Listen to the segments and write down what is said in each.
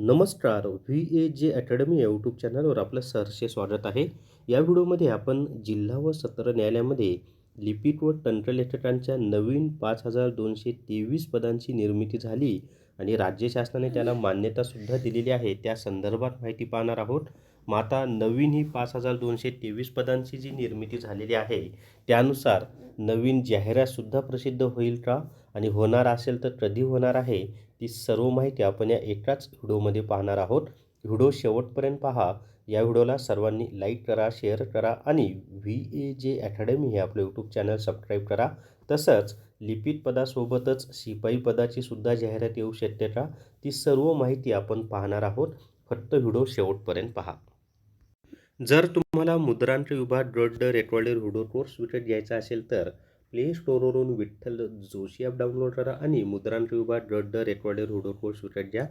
नमस्कार V A जे academy या यूट्यूब चॅनलवर आपलं सहर्षे स्वागत आहे. या व्हिडिओमध्ये आपण जिल्हा व सत्र न्यायालयामध्ये लिपिक व तंत्रलेखकांच्या नवीन पाच हजार दोनशे तेवीस पदांची निर्मिती झाली आणि राज्य शासनाने त्याला मान्यतासुद्धा दिलेली आहे. त्या संदर्भात माहिती पाहणार आहोत. माता नवीन ही पाच हजार दोनशे तेवीस पदांची जी निर्मिती झालेली आहे त्यानुसार नवीन जाहिरातसुद्धा प्रसिद्ध होईल का? आणि होणार असेल तर कधी होणार आहे? ती सर्व माहिती आपण या एकाच व्हिडिओमध्ये पाहणार आहोत. व्हिडिओ शेवटपर्यंत पहा. या व्हिडिओला सर्वांनी लाईक करा शेअर करा आणि व्ही ए जे अकॅडमी हे आपलं यूट्यूब चॅनल सबस्क्राईब करा. तसंच लिपित पदासोबतच शिपाई पदाची सुद्धा जाहिरात येऊ शकते का? ती सर्व माहिती आपण पाहणार आहोत. फक्त व्हिडिओ शेवटपर्यंत पहा. जर तुम्हाला मुद्रांक विभाग गट रेकॉर्डेड व्हिडिओ कोर्स विकत घ्यायचा असेल तर प्ले स्टोरवरून विठ्ठल जोशी ॲप डाउनलोड करा आणि मुद्रांक विभाग गट रेकॉर्डेड व्हिडिओ कोर्स विकत घ्या.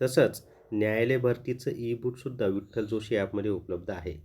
तसंच न्यायालय भरतीचं ई बुकसुद्धा विठ्ठल जोशी ॲपमध्ये उपलब्ध आहे.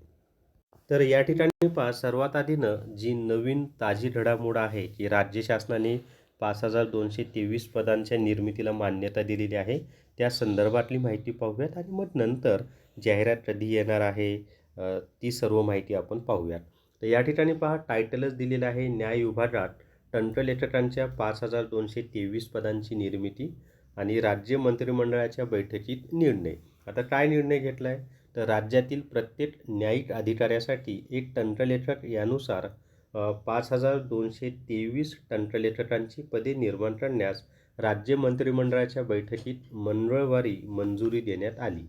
तर या ठिकाणी पहा सर्वात आधीनं जी नवीन ताजी घडामोड आहे की राज्य शासनाने पाच हजार दोनशे तेवीस पदांच्या निर्मितीला मान्यता दिलेली आहे. त्या संदर्भातली माहिती पाहूयात आणि मग नंतर जाहिरात कधी येणार आहे ती सर्व माहिती आपण पाहूयात. तर या ठिकाणी पहा टायटलच दिलेलं आहे न्याय विभागात तंत्रलेखकांच्या पाच हजार दोनशे तेवीस पदांची निर्मिती आणि राज्य मंत्रिमंडळाच्या बैठकीत निर्णय. आता काय निर्णय घेतला आहे तर राज्यातील प्रत्येक न्यायिक अधिकाऱ्यासाठी एक तंत्रलेखक यानुसार पाच हजार दोनशे तेवीस तंत्रलेखकांची पदे निर्माण करण्यास राज्य मंत्रिमंडळाच्या बैठकीत मंगळवारी मंजुरी देण्यात आली.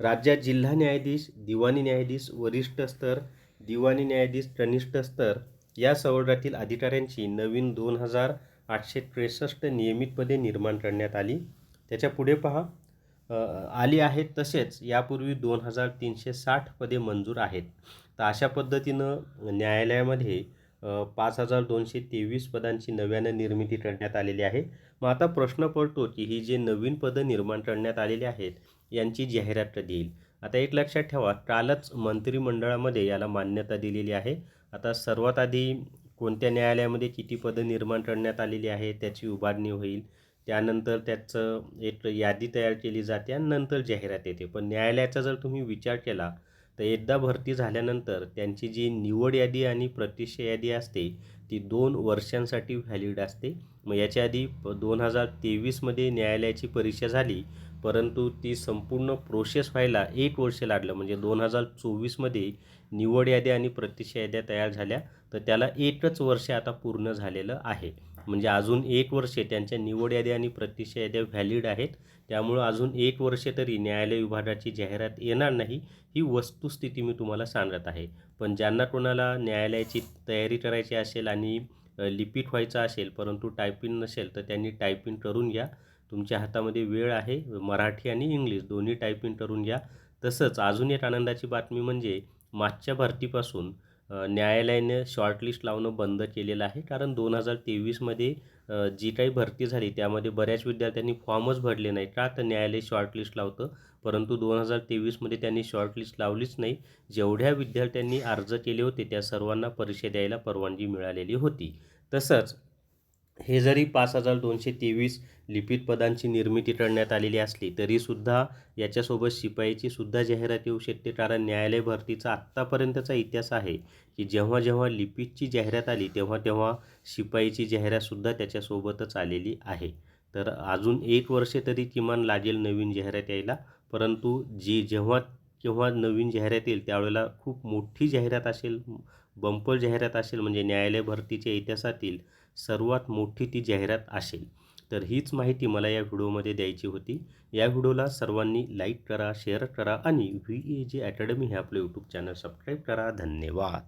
राज्यात जिल्हा न्यायाधीश दिवाणी न्यायाधीश वरिष्ठ स्तर दिवाणी न्यायाधीश कनिष्ठ स्तर या सवर्गातील अधिकाऱ्यांची नवीन दोन हजार आठशे त्रेसष्ट नियमित पदे निर्माण करण्यात आली. त्याच्या पुढे पहा. आली आहेत तसेच यापूर्वी दोन हजार तीनशे साठ पदे मंजूर आहेत. तर अशा पद्धतीनं न्यायालयामध्ये पाच हजार दोनशे तेवीस पदांची नव्यानं निर्मिती करण्यात आलेली आहे. मग आता प्रश्न पडतो की ही जे नवीन पदं निर्माण करण्यात आलेली आहेत यांची जाहिरात कधी येईल आता एक लक्षात ठेवा कालच मंत्रिमंडळामध्ये याला मान्यता दिलेली आहे. आता सर्वात आधी कोणत्या न्यायालयामध्ये किती पदं निर्माण करण्यात आलेली आहे त्याची उभारणी होईल. त्यानंतर त्याचं एक यादी तयार केली जाते आणि नंतर जाहिरात येते. पण न्यायालयाचा जर तुम्ही विचार केला तर एकदा भरती झाल्यानंतर त्यांची जी निवड यादी आणि प्रतीक्षा यादी असते ती दोन वर्षांसाठी व्हॅलिड असते. मग याच्या आधी दोन हजार तेवीसमध्ये न्यायालयाची परीक्षा झाली परंतु ती संपूर्ण प्रोसेस व्हायला एक वर्ष लागलं. म्हणजे दोन हजार चोवीसमध्ये निवड याद्या आणि प्रतिष्ठा याद्या तयार झाल्या तर त्याला एकच वर्ष आता पूर्ण झालेलं आहे. म्हणजे अजून एक वर्षे त्यांच्या निवड याद्या आणि प्रतिष्ठा याद्या व्हॅलिड आहेत. त्यामुळं अजून एक वर्ष तरी न्यायालय विभागाची जाहिरात येणार नाही ही वस्तुस्थिती मी तुम्हाला सांगत आहे. पण ज्यांना कोणाला न्यायालयाची तयारी करायची असेल आणि अ, लिपिक व्हायचं असेल परंतु टायपिंग नसेल तर त्यांनी टायपिंग करून घ्या. तुमच्या हातामध्ये वेळ आहे मराठी आणि इंग्लिश दोन्ही टायपिंग करून घ्या. तसंच अजून एक आनंदाची बातमी म्हणजे मागच्या भरतीपासून न्यायालयाने शॉर्टलिस्ट लावणं बंद केलेलं आहे. कारण दोन हजार तेवीसमध्ये जी काही भरती झाली त्यामध्ये बऱ्याच विद्यार्थ्यांनी फॉर्मच भरले नाही का? तर न्यायालय शॉर्टलिस्ट लावतं. परंतु दोन हजार तेवीसमध्ये त्यांनी शॉर्टलिस्ट लावलीच नाही. जेवढ्या विद्यार्थ्यांनी अर्ज केले होते त्या सर्वांना परीक्षा द्यायला परवानगी मिळालेली होती. तसंच हे जरी पाच हजार दोनशे तेवीस लिपिक पदांची निर्मिती करण्यात आलेली असली तरीसुद्धा याच्यासोबत शिपाईची सुद्धा जाहिरात येऊ शकते. कारण न्यायालय भरतीचा आत्तापर्यंतचा इतिहास आहे की जेव्हा जेव्हा लिपिकची जाहिरात आली तेव्हा तेव्हा शिपाईची जाहिरातसुद्धा त्याच्यासोबतच आलेली आहे. तर अजून एक वर्ष तरी किमान लागेल नवीन जाहिरात यायला. परंतु जी जेव्हा केव्हा नवीन जाहिरात येईल त्यावेळेला खूप मोठी जाहिरात असेल बंपर जाहिरात असेल म्हणजे न्यायालय भरतीच्या इतिहासातील सर्वात मोठी ती जाहिरात असेल. तर हीच माहिती मला या व्हिडिओमध्ये द्यायची होती. या व्हिडिओला सर्वांनी लाईक करा शेअर करा आणि व्ही ए जे अकॅडमी हे आपलं यूट्यूब चॅनल सबस्क्राईब करा. धन्यवाद.